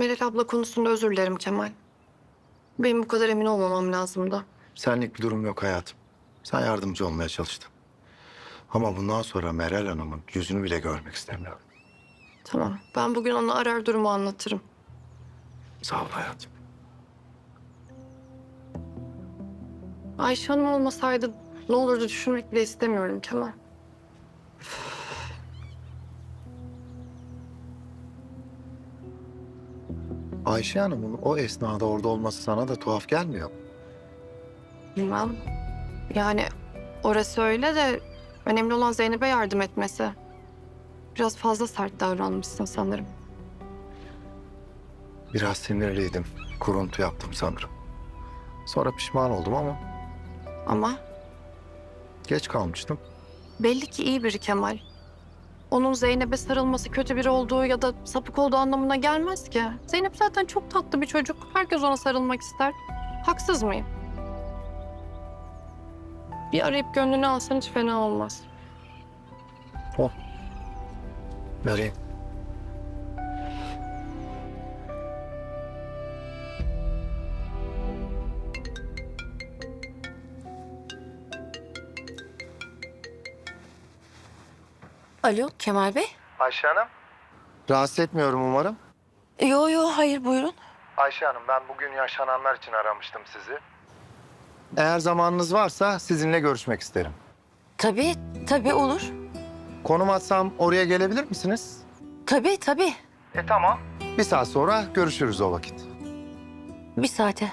Meral abla konusunda özür dilerim Kemal. Benim bu kadar emin olmamam lazımdı. Senlik bir durum yok hayatım. Sen yardımcı olmaya çalıştın. Ama bundan sonra Meral Hanım'ın yüzünü bile görmek istemiyorum. Tamam. Ben bugün ona arar durumu anlatırım. Sağ ol hayatım. Ayşe Hanım olmasaydı ne olurdu düşünmek bile istemiyorum Kemal. Ayşe Hanım'ın o esnada orada olması sana da tuhaf gelmiyor mu? Bilmem. Yani orası öyle de önemli olan Zeynep'e yardım etmesi. Biraz fazla sert davranmışsın sanırım. Biraz sinirliydim. Kuruntu yaptım sanırım. Sonra pişman oldum ama Ama geç kalmıştım. belli ki iyi biri Kemal. Onun Zeynep'e sarılması kötü biri olduğu ya da sapık olduğu anlamına gelmez ki. Zeynep zaten çok tatlı bir çocuk. Herkes ona sarılmak ister. Haksız mıyım? Bir arayıp gönlünü alsan hiç fena olmaz. Oh. Vereyim. Alo Kemal Bey. Ayşe Hanım. Rahatsız etmiyorum umarım. Yo yo hayır buyurun. Ayşe Hanım ben bugün yaşananlar için aramıştım sizi. Eğer zamanınız varsa sizinle görüşmek isterim. Tabii tabii olur. Konum atsam oraya gelebilir misiniz? Tabii tabii. E tamam. Bir saat sonra görüşürüz o vakit. Bir saate.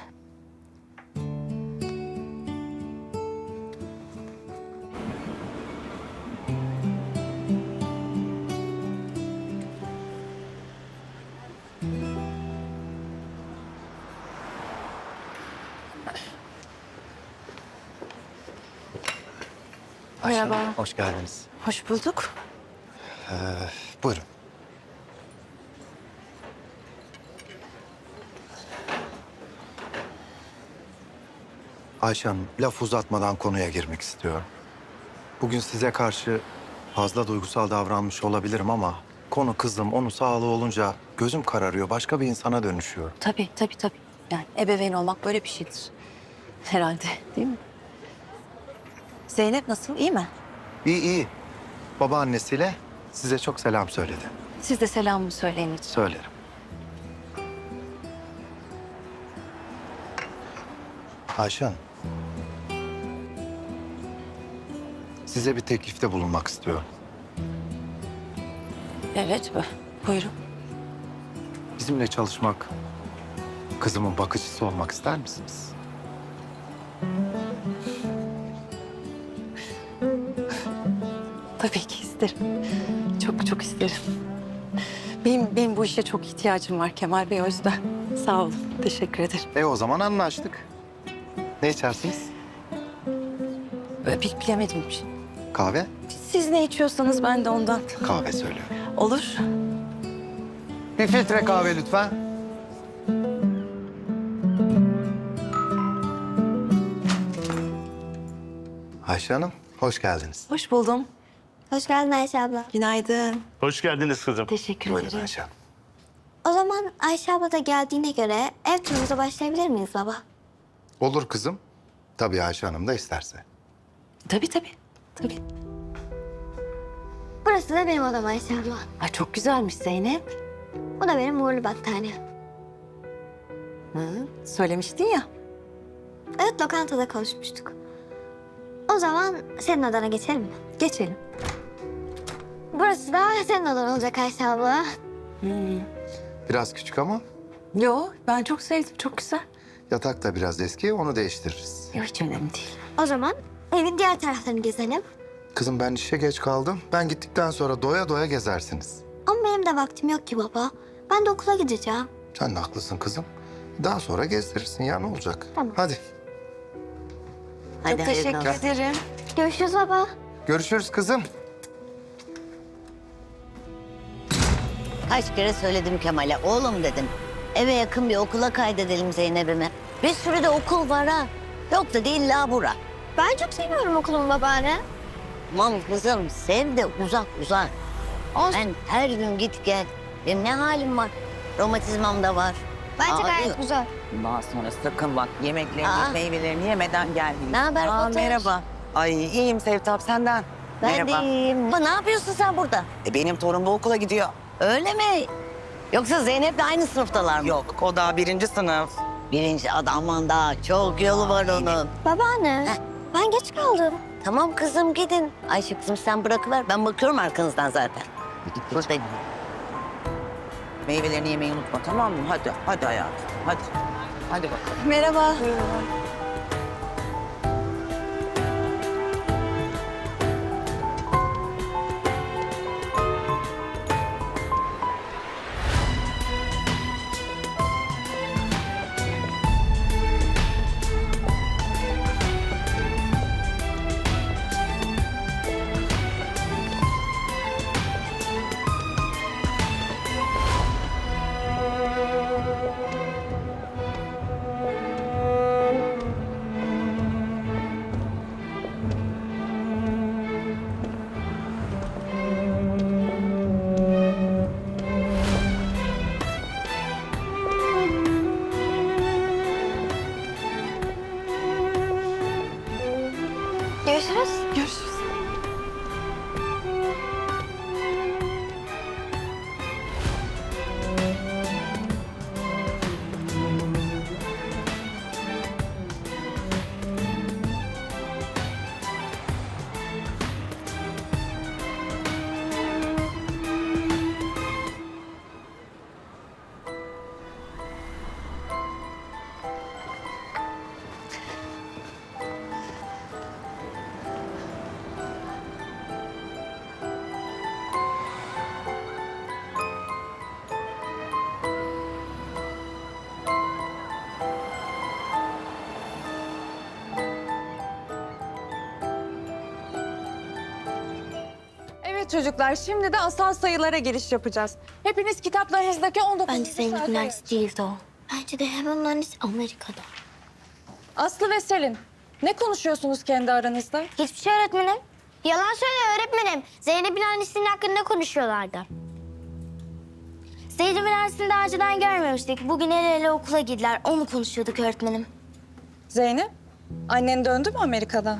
Merhaba. Hoş geldiniz. Hoş bulduk. Buyurun. Ayşe Hanım, laf uzatmadan konuya girmek istiyorum. Bugün size karşı fazla duygusal davranmış olabilirim ama... ...konu kızım, onun sağlığı olunca gözüm kararıyor. Başka bir insana dönüşüyorum. Tabii tabii tabii. Yani ebeveyn olmak böyle bir şeydir. Herhalde değil mi? Zeynep nasıl iyi mi? İyi iyi. Babaannesiyle size çok selam söyledi. Siz de selamımı söyleyin lütfen. Söylerim. Ayşe Hanım. Size bir teklifte bulunmak istiyorum. Evet bu. Buyurun. Bizimle çalışmak, kızımın bakıcısı olmak ister misiniz? Tabii ki isterim. Çok çok isterim. Benim, benim bu işe çok ihtiyacım var Kemal Bey o yüzden. Sağ olun. Teşekkür ederim. E o zaman anlaştık. Ne içersiniz? Ee, Bil, bilemedim. Kahve? Siz ne içiyorsanız ben de ondan. Kahve söylüyorum. Olur. Bir filtre kahve lütfen. Ayşe Hanım, hoş geldiniz. Hoş buldum. Hoş geldin Ayşe abla. Günaydın. Hoş geldiniz kızım. Teşekkür Buyurun ederim. Ayşe Hanım. O zaman Ayşe abla da geldiğine göre ev turumuza başlayabilir miyiz baba? Olur kızım. Tabii Ayşe Hanım da isterse. Tabii tabii. Tabii. Burası da benim odam Ayşe abla. Ay çok güzelmiş Zeynep. Bu da benim uğurlu battaniye. Hı, söylemiştin ya. Evet lokantada konuşmuştuk. O zaman senin odana geçelim mi? Geçelim. Burası da senin odan olacak Ayşe abla. Biraz küçük ama Yo ben çok sevdim. Çok güzel. yatak da biraz eski, onu değiştiririz. Yok hiç önemli değil. O zaman evin diğer taraflarını gezelim. Kızım ben işe geç kaldım. Ben gittikten sonra doya doya gezersiniz. Ama benim de vaktim yok ki baba. Ben de okula gideceğim. Sen de haklısın kızım. Daha sonra gezdirirsin ya ne olacak? Tamam. Hadi çok teşekkür ederim. Görüşürüz baba. görüşürüz kızım. Kaç kere söyledim Kemal'e. Oğlum dedim. Eve yakın bir okula kaydedelim Zeynep'imi. Bir sürü de okul var ha. Yok da değil la bura. Ben çok seviyorum okulumu babaanne. Tamam kızım sev de uzak uzak. Olsun. Ben her gün git gel. Benim ne halim var? Romatizmam da var. Bence Aa, gayet güzel. Bundan sonra sakın bak yemeklerini, Aa. meyvelerini yemeden gelmeyin. Ne haber Aa, Fatoş? Merhaba. Ay iyiyim Sevtap senden. Ben Merhaba. de iyiyim. Ne yapıyorsun sen burada? E, benim torun da okula gidiyor. Öyle mi? Yoksa Zeynep'le aynı sınıftalar mı? Yok o daha birinci sınıf. Birinci aman daha çok yolu var onun. Babaanne, Heh. ben geç kaldım. Tamam kızım gidin. Ayşe kızım sen bırakıver. Ben bakıyorum arkanızdan zaten. Buradayım. Meyvelerini yemeyi unutma tamam mı? Hadi, hadi hayatım. Hadi. Hadi bakalım. Merhaba. Görüşürüz. Görüşürüz. Evet çocuklar, şimdi de asal sayılara giriş yapacağız. Hepiniz kitaplarınızdaki 19. Bence Zeynep'in annesi değildi o. Bence de hemen annesi Amerika'da. Aslı ve Selin, ne konuşuyorsunuz kendi aranızda? Hiçbir şey öğretmenim. Yalan söylüyor öğretmenim. Zeynep'in annesinin hakkında konuşuyorlardı. Zeynep'in annesini daha önceden görmemiştik. Bugün el ele okula girdiler. Onu konuşuyorduk öğretmenim. Zeynep, annen döndü mü Amerika'dan?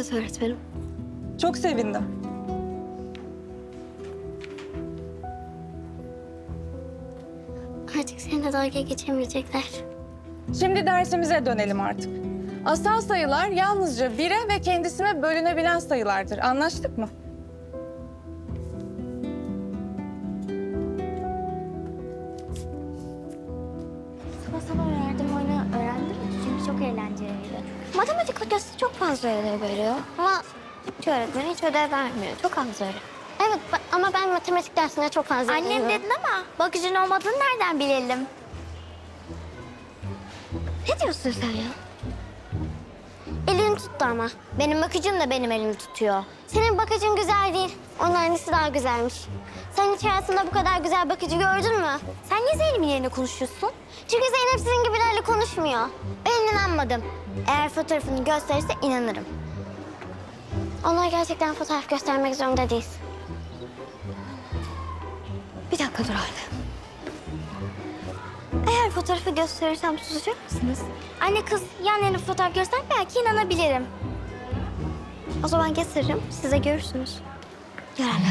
Evet öğretmenim. Çok sevindim. Artık seninle dalga geçemeyecekler. Şimdi dersimize dönelim artık. Asal sayılar yalnızca bire ve kendisine bölünebilen sayılardır. Anlaştık mı? Matematik hocası çok fazla ödev veriyor ama şu öğretmen hiç ödev vermiyor. Çok az öyle. Evet ba- ama ben matematik dersine çok fazla Annem dedin ama bakıcın olmadığını nereden bilelim? Ne diyorsun sen ya? Tuttu ama. Benim bakıcım da benim elimi tutuyor. Senin bakıcın güzel değil. Onun annesi daha güzelmiş. Sen hiç hayatında bu kadar güzel bakıcı gördün mü? Sen niye Zeynep'in yerine konuşuyorsun? Çünkü Zeynep sizin gibilerle konuşmuyor. Ben inanmadım. Eğer fotoğrafını gösterirse inanırım. Ona gerçekten fotoğraf göstermek zorunda değilsin. Bir dakika dur anne. Eğer fotoğrafı gösterirsem susacak mısınız? Anne kız yan yana fotoğraf göster belki inanabilirim. O zaman getiririm size görürsünüz. Göstermeyecek.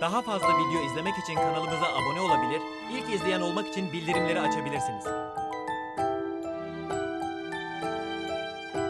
Daha fazla video izlemek için kanalımıza abone olabilir, ilk izleyen olmak için bildirimleri açabilirsiniz.